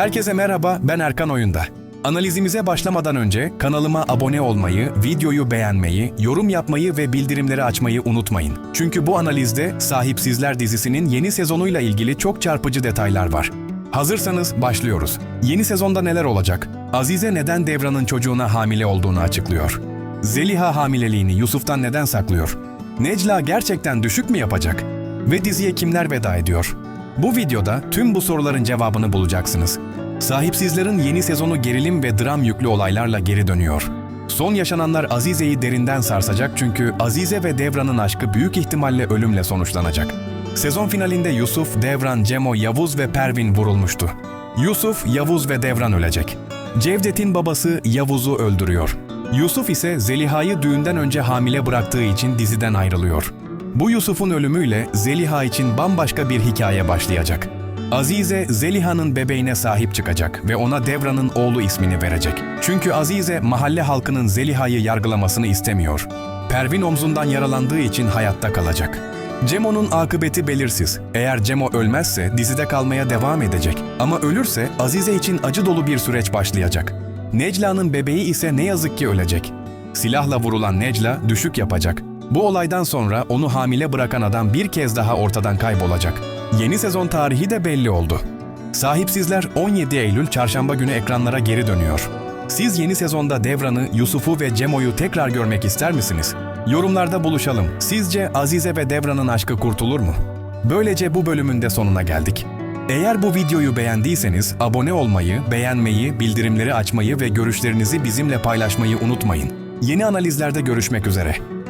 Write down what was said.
Herkese merhaba, ben Erkan Oyunda. Analizimize başlamadan önce kanalıma abone olmayı, videoyu beğenmeyi, yorum yapmayı ve bildirimleri açmayı unutmayın. Çünkü bu analizde Sahipsizler dizisinin yeni sezonuyla ilgili çok çarpıcı detaylar var. Hazırsanız başlıyoruz. Yeni sezonda neler olacak? Azize neden Devran'ın çocuğuna hamile olduğunu açıklıyor. Zeliha hamileliğini Yusuf'tan neden saklıyor? Necla gerçekten düşük mü yapacak? Ve diziye kimler veda ediyor? Bu videoda tüm bu soruların cevabını bulacaksınız. Sahipsizlerin yeni sezonu gerilim ve dram yüklü olaylarla geri dönüyor. Son yaşananlar Azize'yi derinden sarsacak çünkü Azize ve Devran'ın aşkı büyük ihtimalle ölümle sonuçlanacak. Sezon finalinde Yusuf, Devran, Cemo, Yavuz ve Pervin vurulmuştu. Yusuf, Yavuz ve Devran ölecek. Cevdet'in babası Yavuz'u öldürüyor. Yusuf ise Zeliha'yı düğünden önce hamile bıraktığı için diziden ayrılıyor. Bu Yusuf'un ölümüyle Zeliha için bambaşka bir hikaye başlayacak. Azize, Zeliha'nın bebeğine sahip çıkacak ve ona Devran'ın oğlu ismini verecek. Çünkü Azize, mahalle halkının Zeliha'yı yargılamasını istemiyor. Pervin omzundan yaralandığı için hayatta kalacak. Cemo'nun akıbeti belirsiz. Eğer Cemo ölmezse dizide kalmaya devam edecek. Ama ölürse Azize için acı dolu bir süreç başlayacak. Necla'nın bebeği ise ne yazık ki ölecek. Silahla vurulan Necla düşük yapacak. Bu olaydan sonra onu hamile bırakan adam bir kez daha ortadan kaybolacak. Yeni sezon tarihi de belli oldu. Sahipsizler 17 Eylül çarşamba günü ekranlara geri dönüyor. Siz yeni sezonda Devran'ı, Yusuf'u ve Cemo'yu tekrar görmek ister misiniz? Yorumlarda buluşalım. Sizce Azize ve Devran'ın aşkı kurtulur mu? Böylece bu bölümün de sonuna geldik. Eğer bu videoyu beğendiyseniz abone olmayı, beğenmeyi, bildirimleri açmayı ve görüşlerinizi bizimle paylaşmayı unutmayın. Yeni analizlerde görüşmek üzere.